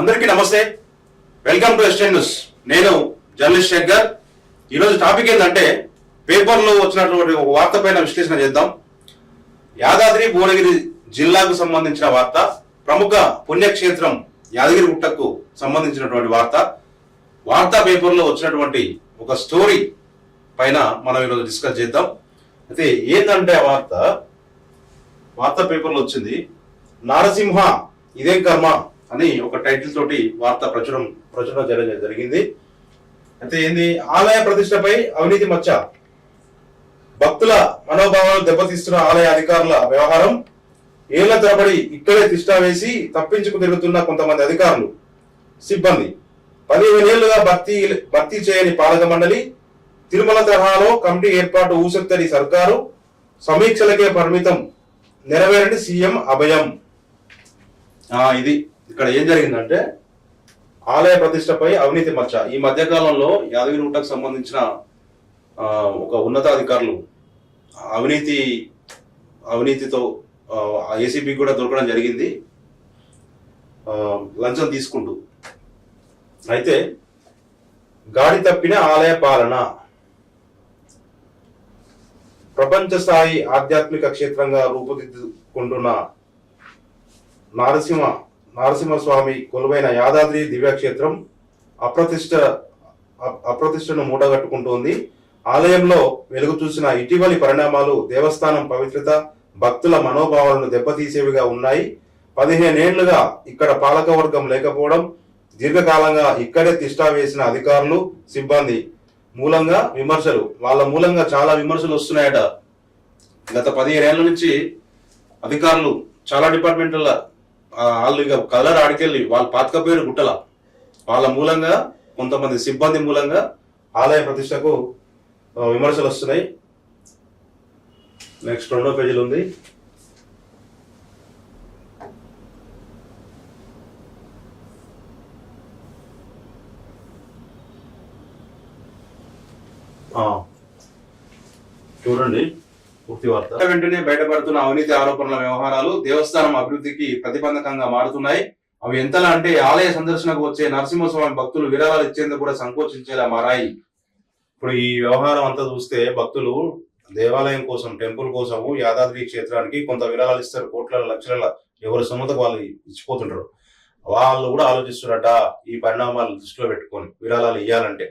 అందరికీ నమస్తే. Welcome to ఎస్టెన్ న్యూస్ నేను జర్నలిస్ట్ శంకర్ ఈరోజు టాపిక్ ఏంటంటే పేపర్లో వచ్చినటువంటి ఒక వార్త పైన విశ్లేషణ చేద్దాం. యాదాద్రి భువనగిరి జిల్లాకు సంబంధించిన వార్త ప్రముఖ పుణ్యక్షేత్రం యాదగిరి గుట్టకు సంబంధించినటువంటి వార్త. వార్తా పేపర్లో వచ్చినటువంటి ఒక స్టోరీ పైన మనం ఈరోజు డిస్కస్ చేద్దాం. అయితే ఏంటంటే ఆ వార్త? వార్తా పేపర్లో వచ్చింది నారసింహ ఇదేం కర్మ అని ఒక టైటిల్ తోటి వార్త ప్రచురం ప్రచురణ జరగ జరిగింది. అయితే ఏంది? ఆలయ ప్రతిష్టపై అవినీతి మచ్చ. భక్తుల మనోభావాలు దెబ్బతీస్తున్న ఆలయ అధికారుల వ్యవహారం. ఏళ్ళ తరబడి ఇక్కడే తిష్టా వేసి తప్పించుకు తిరుగుతున్న కొంతమంది అధికారులు సిబ్బంది. పదిహేను ఏళ్ళుగా భర్తీ భర్తీ చేయని పాలక మండలి తిరుమల తరహాలో కమిటీ ఏర్పాటు ఊసెత్తని సర్కారు సమీక్షలకే పరిమితం నెరవేరని సీఎం అభయం. ఇది ఇక్కడ ఏం జరిగిందంటే ఆలయ ప్రతిష్టపై అవినీతి మచ్చ ఈ మధ్య కాలంలో యాదగిరి సంబంధించిన ఒక ఉన్నతాధికారులు అవినీతి అవినీతితో ఏసీబీ కూడా దొరకడం జరిగింది. లంచం తీసుకుంటూ. అయితే గాడి తప్పిన ఆలయ పాలన. ప్రపంచ స్థాయి ఆధ్యాత్మిక క్షేత్రంగా రూపుదిద్దుకుంటున్న నారసింహ నారసింహస్వామి కొలువైన యాదాద్రి దివ్యక్షేత్రం అప్రతిష్ట అ- అప్రతిష్టను మూటగట్టుకుంటోంది. ఆలయంలో వెలుగు చూసిన ఇటీవలి పరిణామాలు దేవస్థానం పవిత్రత భక్తుల మనోభావాలను దెబ్బతీసేవిగా ఉన్నాయి. పదిహేనేళ్ళుగా ఇక్కడ పాలకవర్గం లేకపోవడం దీర్ఘకాలంగా ఇక్కడే తిష్టా వేసిన అధికారులు సిబ్బంది మూలంగా విమర్శలు వాళ్ళ మూలంగా చాలా విమర్శలు వస్తున్నాయట. గత పదిహేడేళ్ళ నుంచి అధికారులు చాలా డిపార్ట్మెంట్ల వాళ్ళు ఇక కలర్ ఆడికెళ్ళి వాళ్ళ పాతక పేరు గుట్టల. వాళ్ళ మూలంగా కొంతమంది సిబ్బంది మూలంగా ఆలయ ప్రతిష్టకు విమర్శలు వస్తున్నాయి. నెక్స్ట్ రెండో పేజీలు ఉంది. చూడండి పూర్తి వార్త. వెంటనే బయటపడుతున్న అవినీతి ఆరోపణల వ్యవహారాలు దేవస్థానం అభివృద్ధికి ప్రతిబంధకంగా మారుతున్నాయి. అవి ఎంతలా అంటే ఆలయ సందర్శనకు వచ్చే నరసింహస్వామి భక్తులు విరాళాలు ఇచ్చేందుకు కూడా సంకోచించేలా మారాయి. ఇప్పుడు ఈ వ్యవహారం అంతా చూస్తే భక్తులు దేవాలయం కోసం టెంపుల్ కోసము యాదాద్రి క్షేత్రానికి కొంత విరాళాలు ఇస్తారు. కోట్ల లక్షల ఎవరి సొమ్మతకు వాళ్ళు ఇచ్చిపోతుంటారు. వాళ్ళు కూడా ఆలోచిస్తున్నారట ఈ పరిణామాలు దృష్టిలో పెట్టుకొని విరాళాలు ఇవ్వాలంటే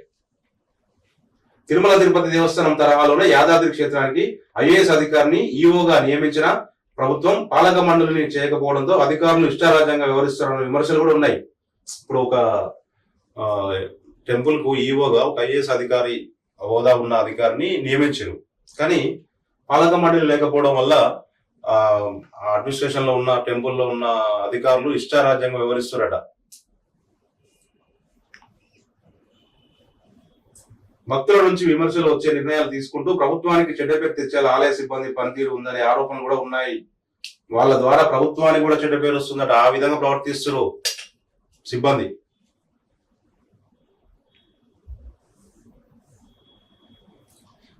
తిరుమల తిరుపతి దేవస్థానం తరహాలోనే యాదాద్రి క్షేత్రానికి ఐఏఎస్ అధికారిని ఈఓగా నియమించిన ప్రభుత్వం పాలక మండలిని చేయకపోవడంతో అధికారులు ఇష్టారాజ్యంగా వ్యవహరిస్తారన్న విమర్శలు కూడా ఉన్నాయి. ఇప్పుడు ఒక టెంపుల్కు ఈఓగా ఒక ఐఏఎస్ అధికారి హోదా ఉన్న అధికారిని నియమించారు. కానీ పాలక మండలి లేకపోవడం వల్ల ఆ అడ్మినిస్ట్రేషన్లో ఉన్న టెంపుల్లో ఉన్న అధికారులు ఇష్టారాజ్యంగా వ్యవహరిస్తారట భక్తుల నుంచి విమర్శలు వచ్చే నిర్ణయాలు తీసుకుంటూ ప్రభుత్వానికి చెడ్డ పేరు తెచ్చేలా ఆలయ సిబ్బంది పనితీరు ఉందనే ఆరోపణలు కూడా ఉన్నాయి. వాళ్ళ ద్వారా ప్రభుత్వానికి కూడా చెడ్డ పేరు వస్తుందట. ఆ విధంగా ప్రవర్తిస్తున్నారు సిబ్బంది.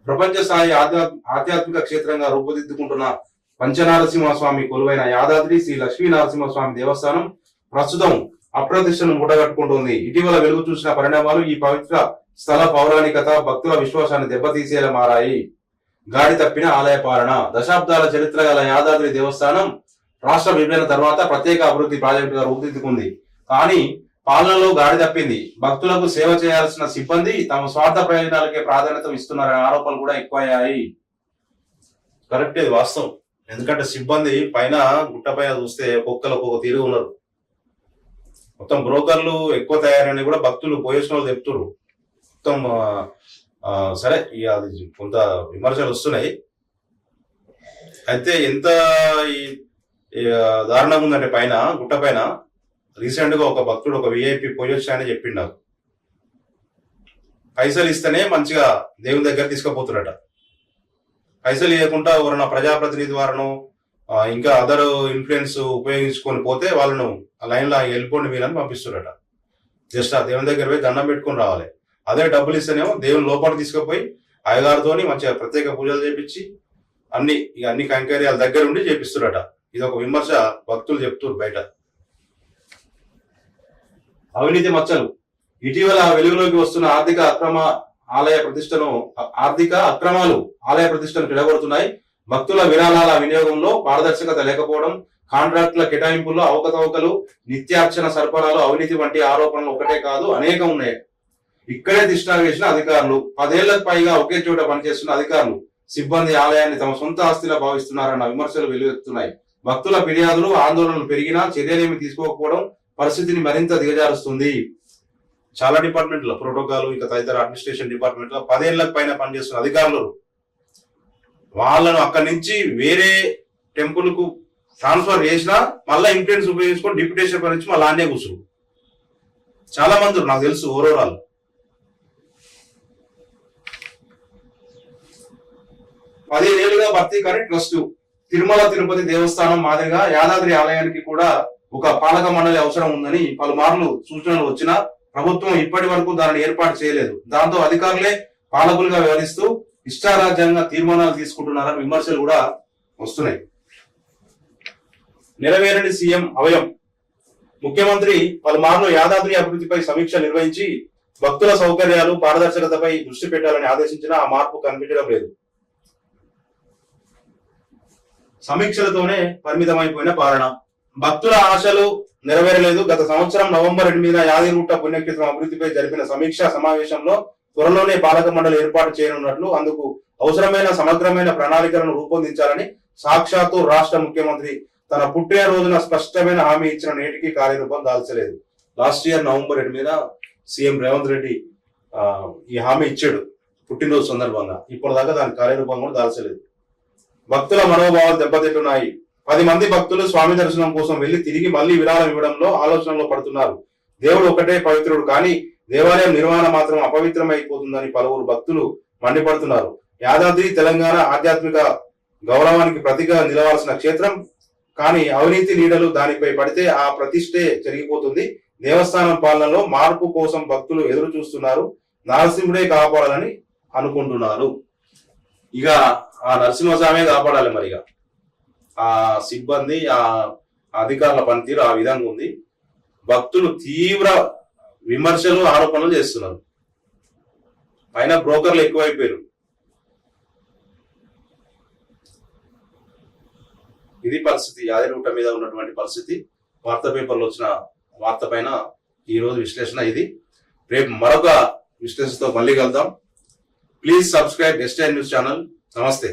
ప్రపంచ స్థాయి ఆధ్యాత్మిక క్షేత్రంగా రూపుదిద్దుకుంటున్న పంచనారసింహ స్వామి కొలువైన యాదాద్రి శ్రీ లక్ష్మీ నరసింహస్వామి దేవస్థానం ప్రస్తుతం అప్రతిష్టను మూటగట్టుకుంటోంది. ఇటీవల వెలుగు చూసిన పరిణామాలు ఈ పవిత్ర స్థల పౌరాణికత భక్తుల విశ్వాసాన్ని దెబ్బతీసేలా మారాయి. గాడి తప్పిన ఆలయ పాలన దశాబ్దాల చరిత్ర గల యాదాద్రి దేవస్థానం రాష్ట్ర విభజన తర్వాత ప్రత్యేక అభివృద్ధి ప్రాజెక్టుగా రూపుదిద్దుకుంది. కానీ పాలనలో గాడి తప్పింది. భక్తులకు సేవ చేయాల్సిన సిబ్బంది తమ స్వార్థ ప్రయోజనాలకే ప్రాధాన్యత ఇస్తున్నారనే ఆరోపణలు కూడా ఎక్కువయ్యాయి. కరెక్ట్ ఇది వాస్తవం. ఎందుకంటే సిబ్బంది పైన గుట్టపైన చూస్తే ఒక్కొక్కరు ఒక్కొక్క తీరు ఉన్నారు. మొత్తం బ్రోకర్లు ఎక్కువ తయారని కూడా భక్తులు పోయేసిన వాళ్ళు చెప్తున్నారు మొత్తం సరే ఇక అది కొంత విమర్శలు వస్తున్నాయి. అయితే ఎంత దారుణంగా ఉందంటే పైన గుట్ట పైన రీసెంట్గా ఒక భక్తుడు ఒక విఐపి పోయొచ్చు అని చెప్పిండు పైసలు ఇస్తేనే మంచిగా దేవుని దగ్గర తీసుకుపోతున్నట పైసలు ఇవ్వకుండా ఎవరైనా ప్రజాప్రతినిధి వారను ఇంకా అదర్ ఇన్ఫ్లుయెన్స్ ఉపయోగించుకొని పోతే వాళ్ళను ఆ లైన్లో వెళ్ళిపోండి వీళ్ళని పంపిస్తున్నట జస్ట్ ఆ దేవుని దగ్గర పోయి దండం పెట్టుకొని రావాలి. అదే డబ్బులు ఇస్తేనేమో దేవుని లోపలికి తీసుకుపోయి అయ్యగారితోని మంచిగా ప్రత్యేక పూజలు చేపించి అన్ని ఇక అన్ని కైంకర్యాల దగ్గర ఉండి చేపిస్తున్నట ఇది ఒక విమర్శ భక్తులు చెప్తున్నారు బయట. అవినీతి మచ్చలు. ఇటీవల వెలుగులోకి వస్తున్న ఆర్థిక అక్రమ ఆలయ ప్రతిష్టను ఆర్థిక అక్రమాలు ఆలయ ప్రతిష్టను చెడగొడుతున్నాయి. భక్తుల విరాళాల వినియోగంలో పారదర్శకత లేకపోవడం కాంట్రాక్టుల కేటాయింపుల్లో అవకతవకలు నిత్యార్చన సరఫరాలు అవినీతి వంటి ఆరోపణలు ఒకటే కాదు అనేకం ఉన్నాయి. ఇక్కడే దిష్టా వేసిన అధికారులు పదేళ్ళకు పైగా ఒకే చోట పనిచేస్తున్న అధికారులు సిబ్బంది ఆలయాన్ని తమ సొంత ఆస్తిలా భావిస్తున్నారన్న విమర్శలు వెలువెత్తున్నాయి భక్తుల ఫిర్యాదులు ఆందోళనలు పెరిగినా చర్యలేమి తీసుకోకపోవడం పరిస్థితిని మరింత దిగజారుస్తుంది. చాలా డిపార్ట్మెంట్లో ప్రోటోకాల్ ఇంకా తదితర అడ్మినిస్ట్రేషన్ డిపార్ట్మెంట్లో పదేళ్ళకు పైన పనిచేస్తున్న అధికారులు వాళ్ళను అక్కడి నుంచి వేరే టెంపుల్కు ట్రాన్స్ఫర్ చేసినా మళ్ళీ ఇన్ఫ్లుయెన్స్ ఉపయోగించుకొని డిప్యూటేషన్ పని మళ్ళీ ఆనే కూర్చురు చాలా మంది నాకు తెలుసు ఓవరాల్ పదిహేనేళ్ళుగా భర్తీ కాని ట్రస్ట్. తిరుమల తిరుపతి దేవస్థానం మాదిరిగా యాదాద్రి ఆలయానికి కూడా ఒక పాలక మండలి అవసరం ఉందని పలుమార్లు సూచనలు వచ్చినా ప్రభుత్వం ఇప్పటి వరకు దానిని ఏర్పాటు చేయలేదు. దాంతో అధికారులే పాలకులుగా వ్యవహరిస్తూ ఇష్టారాజ్యంగా తీర్మానాలు తీసుకుంటున్నారని విమర్శలు కూడా వస్తున్నాయి. నెరవేరని సీఎం అవయం. ముఖ్యమంత్రి పలుమార్లు యాదాద్రి అభివృద్ధిపై సమీక్ష నిర్వహించి భక్తుల సౌకర్యాలు పారదర్శకతపై దృష్టి పెట్టాలని ఆదేశించినా ఆ మార్పు కనిపించడం లేదు. సమీక్షలతోనే పరిమితమైపోయిన పాలన. భక్తుల ఆశలు నెరవేరలేదు. గత సంవత్సరం నవంబర్ ఎనిమిదిన యాదిగుట్ట పుణ్యక్షేత్రం అభివృద్ధిపై జరిపిన సమీక్షా సమావేశంలో త్వరలోనే పాలక మండలి ఏర్పాటు చేయనున్నట్లు అందుకు అవసరమైన సమగ్రమైన ప్రణాళికలను రూపొందించాలని సాక్షాత్తు రాష్ట్ర ముఖ్యమంత్రి తన పుట్టిన రోజున స్పష్టమైన హామీ ఇచ్చిన నేటికి కార్యరూపం దాల్చలేదు. లాస్ట్ ఇయర్ నవంబర్ ఎనిమిదిన సీఎం రేవంత్ రెడ్డి ఈ హామీ ఇచ్చాడు పుట్టినరోజు సందర్భంగా. ఇప్పటిదాకా దాని కార్యరూపం కూడా దాల్చలేదు. భక్తుల మనోభావాలు దెబ్బతింటున్నాయి. పది మంది భక్తులు స్వామి దర్శనం కోసం వెళ్ళి తిరిగి మళ్ళీ విరాళం ఇవ్వడంలో ఆలోచనలో పడుతున్నారు. దేవుడు ఒకటే పవిత్రుడు కానీ దేవాలయం నిర్వహణ మాత్రం అపవిత్రమైపోతుందని పలువురు భక్తులు మండిపడుతున్నారు. యాదాద్రి తెలంగాణ ఆధ్యాత్మిక గౌరవానికి ప్రతిగా నిలవాల్సిన క్షేత్రం కానీ అవినీతి నీడలు దానిపై పడితే ఆ ప్రతిష్టే జరిగిపోతుంది దేవస్థానం పాలనలో మార్పు కోసం భక్తులు ఎదురు చూస్తున్నారు నరసింహుడే కాపాడాలని అనుకుంటున్నారు. ఇక ఆ నరసింహస్వామి కాపాడాలి మరి ఇక. ఆ సిబ్బంది ఆ అధికారుల పనితీరు ఆ విధంగా ఉంది. భక్తులు తీవ్ర విమర్శలు ఆరోపణలు చేస్తున్నారు. పైన బ్రోకర్లు ఎక్కువైపోయారు. ఇది పరిస్థితి. యాదగిరిగుట్ట మీద ఉన్నటువంటి పరిస్థితి. వార్తా పేపర్లో వచ్చిన వార్త పైన ఈరోజు విశ్లేషణ ఇది. రేపు మరొక విశ్లేషణతో మళ్ళీ కలుద్దాం. ప్లీజ్ సబ్స్క్రైబ్ ఎస్టైన్ న్యూస్ ఛానల్ నమస్తే